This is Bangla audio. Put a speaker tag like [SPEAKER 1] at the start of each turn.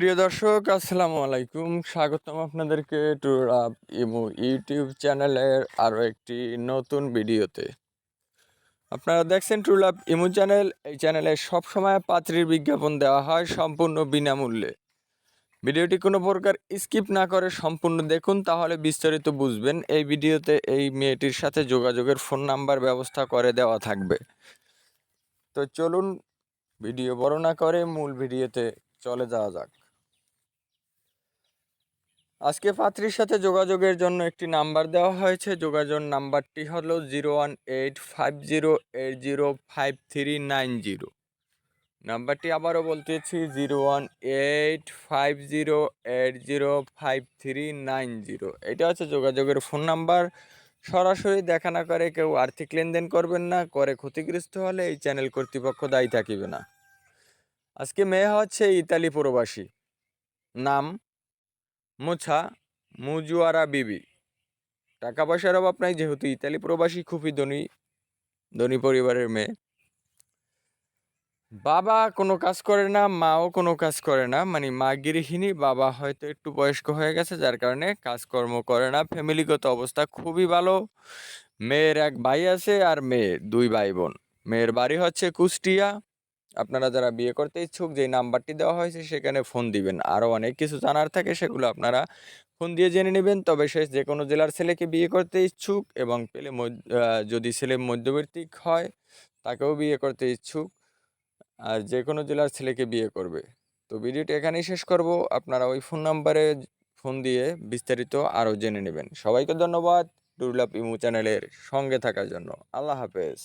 [SPEAKER 1] প্রিয় দর্শক, আসসালামু আলাইকুম। স্বাগতম আপনাদেরকে টুর আপ ইমো ইউটিউব চ্যানেলের আরও একটি নতুন ভিডিওতে। আপনারা দেখছেন ট্রুল আপ ইমো চ্যানেল। এই চ্যানেলে সবসময় পাত্রীর বিজ্ঞাপন দেওয়া হয় সম্পূর্ণ বিনামূল্যে। ভিডিওটি কোনো প্রকার স্কিপ না করে সম্পূর্ণ দেখুন, তাহলে বিস্তারিত বুঝবেন। এই ভিডিওতে এই মেয়েটির সাথে যোগাযোগের ফোন নাম্বার ব্যবস্থা করে দেওয়া থাকবে। তো চলুন, ভিডিও বড় না করে মূল ভিডিওতে চলে যাওয়া যাক। আজকে পাত্রীর সাথে যোগাযোগের জন্য একটি নাম্বার দেওয়া হয়েছে। যোগাযোগ নাম্বারটি হলো zero one eight five zero eight zero five three nine zero. নাম্বারটি আবারও বলতেছি, zero one eight five zero eight zero five three nine zero. এটা হচ্ছে যোগাযোগের ফোন নাম্বার। সরাসরি দেখা না করে কেউ আর্থিক লেনদেন করবেন না, করে ক্ষতিগ্রস্ত হলে এই চ্যানেল কর্তৃপক্ষ দায়ী থাকিবে না। আজকে মেয়ে হচ্ছে ইতালি প্রবাসী। নাম মুছা, মুজুয়ারা বিবি। টাকা পয়সার অভাব নাই যেহেতু ইতালি প্রবাসী, খুবই ধনী ধনী পরিবারের মেয়ে। বাবা কোনো কাজ করে না, মাও কোনো কাজ করে না মানে মা গৃহিণী বাবা হয়তো একটু বয়স্ক হয়ে গেছে, যার কারণে কাজকর্ম করে না। ফ্যামিলিগত অবস্থা খুবই ভালো। মেয়ের এক ভাই আছে আর মেয়ে, দুই ভাই বোন। মেয়ের বাড়ি হচ্ছে কুষ্টিয়া। আপনারা যারা বিয়ে করতে ইচ্ছুক যে নাম্বারটি দেওয়া হয়েছে সেখানে ফোন দিবেন। আরও অনেক কিছু জানার থাকে সেগুলো আপনারা ফোন দিয়ে জেনে নেবেন। তবে সে যে কোনো জেলার ছেলেকে বিয়ে করতে ইচ্ছুক এবং পেলে যদি ছেলে মধ্যবর্তী হয়, তাকেও বিয়ে করতে ইচ্ছুক আর যে কোনো জেলার ছেলেকে বিয়ে করবে। তো ভিডিওটি এখানেই শেষ করব। আপনারা ওই ফোন নাম্বারে ফোন দিয়ে বিস্তারিত আরও জেনে নেবেন। সবাইকে ধন্যবাদ। ডুরলাপ ইমু চ্যানেলের সঙ্গে থাকার জন্য। আল্লাহ হাফেজ।